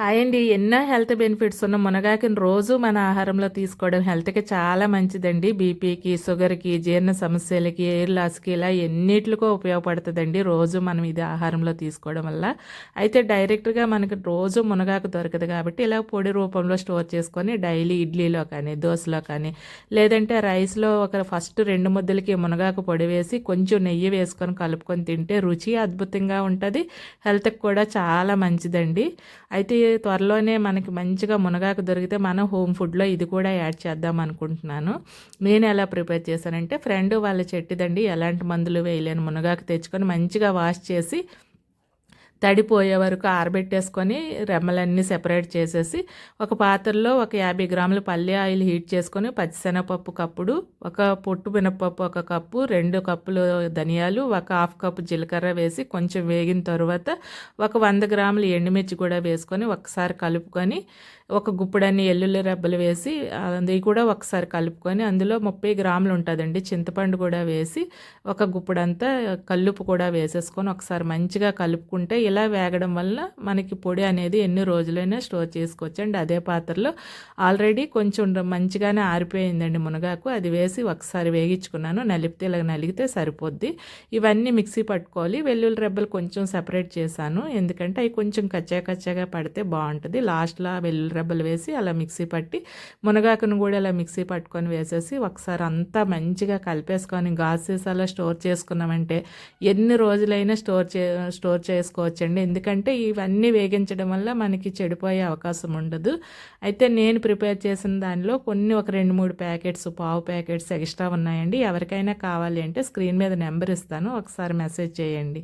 Hi అండి ఎన్నో health benefits ఉన్న మునగాకుని రోజు మన ఆహారంలో తీసుకోవడం హెల్త్కి చాలా మంచిదండి. బీపీకి షుగర్కి జీర్ణ సమస్యలకి ఎయిర్ లాస్కి ఇలా ఎన్నిటికో ఉపయోగపడుతుందండి రోజు మనం ఇది ఆహారంలో తీసుకోవడం వల్ల. అయితే డైరెక్ట్గా మనకి రోజు మునగాకు దొరకదు కాబట్టి ఇలా పొడి రూపంలో స్టోర్ చేసుకొని డైలీ ఇడ్లీలో కానీ దోశలో కానీ లేదంటే రైస్లో ఒక ఫస్ట్ రెండు ముద్దలకి మునగాకు పొడి వేసి కొంచెం నెయ్యి వేసుకొని కలుపుకొని తింటే రుచి అద్భుతంగా ఉంటుంది. హెల్త్కి కూడా చాలా మంచిదండి. అయితే త్వరలోనే మనకి మంచిగా మునగాకు దొరికితే మనం హోమ్ ఫుడ్లో ఇది కూడా యాడ్ చేద్దాం అనుకుంటున్నాను. నేను ఎలా ప్రిపేర్ చేశానంటే ఫ్రెండ్ వాళ్ళ చెట్టిదండి ఎలాంటి మందులు వేయలేని మునగాకు తెచ్చుకొని మంచిగా వాష్ చేసి తడిపోయే వరకు ఆరబెట్టేసుకొని రెమ్మలన్నీ సెపరేట్ చేసేసి ఒక పాత్రలో ఒక యాభై గ్రాముల పల్లి ఆయిల్ హీట్ చేసుకొని పచ్చిశనగపప్పు కప్పుడు ఒక పొట్టు మినపప్పు ఒక కప్పు రెండు కప్పులు ధనియాలు ఒక హాఫ్ కప్పు జీలకర్ర వేసి కొంచెం వేగిన తర్వాత ఒక వంద గ్రాములు ఎండుమిర్చి కూడా వేసుకొని ఒకసారి కలుపుకొని ఒక గుప్పుడన్ని ఎల్లుల్లి రెబ్బలు వేసి అది కూడా ఒకసారి కలుపుకొని అందులో ముప్పై గ్రాములు ఉంటుందండి చింతపండు కూడా వేసి ఒక గుప్పుడంతా కల్లుపు కూడా వేసేసుకొని ఒకసారి మంచిగా కలుపుకుంటే ఇలా వేగడం వల్ల మనకి పొడి అనేది ఎన్ని రోజులైనా స్టోర్ చేసుకోవచ్చు అండి అదే పాత్రలో ఆల్రెడీ కొంచెం మంచిగానే ఆరిపోయిందండి మునగాకు. అది వేసి ఒకసారి వేగించుకున్నాను. నలిపితే ఇలా నలిగితే సరిపోద్ది. ఇవన్నీ మిక్సీ పట్టుకోవాలి. వెల్లుల్లి రెబ్బలు కొంచెం సెపరేట్ చేశాను. ఎందుకంటే అవి కొంచెం కచ్చా కచ్చాగా పడితే బాగుంటుంది. లాస్ట్లో వెల్లుల్లి రెబ్బలు వేసి అలా మిక్సీ పట్టి మునగాకును కూడా ఇలా మిక్సీ పట్టుకొని వేసేసి ఒకసారి అంతా మంచిగా కలిపేసుకొని గాజు సీసాలో స్టోర్ చేసుకున్నామంటే ఎన్ని రోజులైనా స్టోర్ చే స్టోర్ చేసుకోవచ్చు. వేయించండి ఎందుకంటే ఇవన్నీ వేగించడం వల్ల మనకి చెడిపోయే అవకాశం ఉండదు. అయితే నేను ప్రిపేర్ చేసిన దానిలో కొన్ని ఒక రెండు మూడు ప్యాకెట్స్ పావు ప్యాకెట్స్ ఎక్స్ట్రా ఉన్నాయండి. ఎవరికైనా కావాలి అంటే స్క్రీన్ మీద నెంబర్ ఇస్తాను. ఒకసారి మెసేజ్ చేయండి.